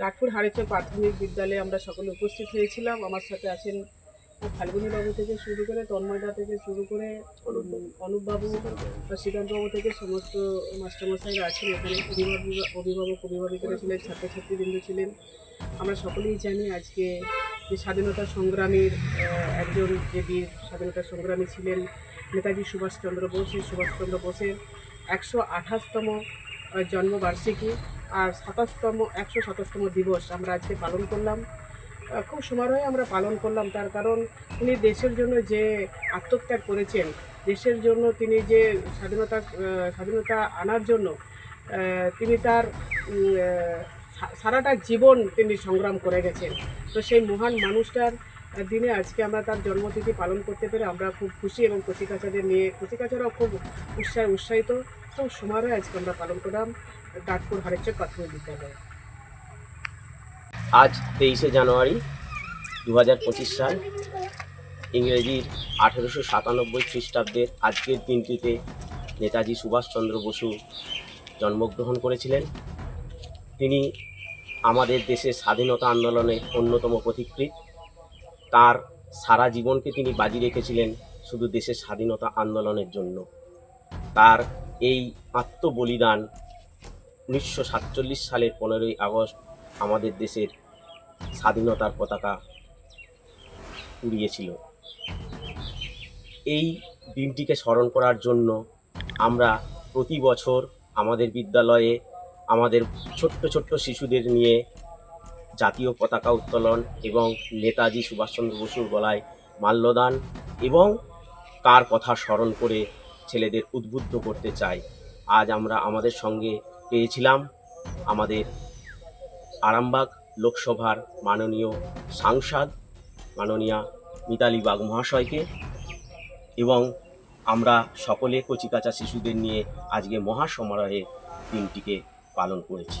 ডাকপুর হাড়েচর প্রাথমিক বিদ্যালয়ে আমরা সকলে উপস্থিত হয়েছিলাম। আমার সাথে আছেন ফাল্গুনী বাবু থেকে শুরু করে তন্ময়দা থেকে শুরু করে অনুপ বাবু শ্রীকান্ত বাবু থেকে সমস্ত মাস্টারমশাইরা আছেন। এখানে অভিভাবক অভিভাবক অভিভাবিকারা ছিলেন ছাত্রছাত্রীবৃন্দ ছিলেন। আমরা সকলেই জানি আজকে যে স্বাধীনতা সংগ্রামীর একজন যে বীর স্বাধীনতা সংগ্রামী ছিলেন নেতাজি সুভাষচন্দ্র বোস। এই সুভাষচন্দ্র বোসের একশো আঠাশতম জন্মবার্ষিকী। আর সাতাশতম, একশো সাতাশতম দিবস আমরা আজকে পালন করলাম। খুব সমারোহে আমরা পালন করলাম, তার কারণ উনি দেশের জন্য যে আত্মত্যাগ করেছেন, দেশের জন্য তিনি যে স্বাধীনতা স্বাধীনতা আনার জন্য তিনি তার সারাটা জীবন তিনি সংগ্রাম করে গেছেন। তো সেই মহান মানুষটার দিনে আজকে আমরা তার জন্মতিথি পালন করতে পেরে আমরা খুব খুশি এবং কচিকাচাদের নিয়ে, কচিকাচারাও খুব উৎসাহ, উৎসাহিত। খুব সমারোহে আজকে আমরা পালন করলাম। প্রাথমিক বিদ্যালয়ে আজ তেইশে জানুয়ারি দু হাজার পঁচিশ সাল ইংরেজির আঠেরোশো সাতানব্বই খ্রিস্টাব্দের আজকের দিনটিতে নেতাজি সুভাষচন্দ্র বসু জন্মগ্রহণ করেছিলেন। তিনি আমাদের দেশের স্বাধীনতা আন্দোলনের অন্যতম পথিকৃৎ। তার সারা জীবনকে তিনি বাজি রেখেছিলেন শুধু দেশের স্বাধীনতা আন্দোলনের জন্য। তার এই আত্মবলিদান উনিশশো সাতচল্লিশ সালের পনেরোই আগস্ট আমাদের দেশের স্বাধীনতার পতাকা উড়িয়েছিল। এই দিনটিকে স্মরণ করার জন্য আমরা প্রতি বছর আমাদের বিদ্যালয়ে আমাদের ছোট্ট ছোট্ট শিশুদের নিয়ে জাতীয় পতাকা উত্তোলন এবং নেতাজি সুভাষচন্দ্র বসুর গলায় মাল্যদান এবং কার কথা স্মরণ করে ছেলেদের উদ্বুদ্ধ করতে চাই। আজ আমরা আমাদের সঙ্গে পেয়েছিলাম আমাদের আরামবাগ লোকসভার মাননীয় সাংসদ মাননীয়া মিতালি বাগ মহাশয়কে এবং আমরা সকলে কচিকাচা শিশুদের নিয়ে আজকে মহাসমারোহে দিনটিকে পালন করেছি।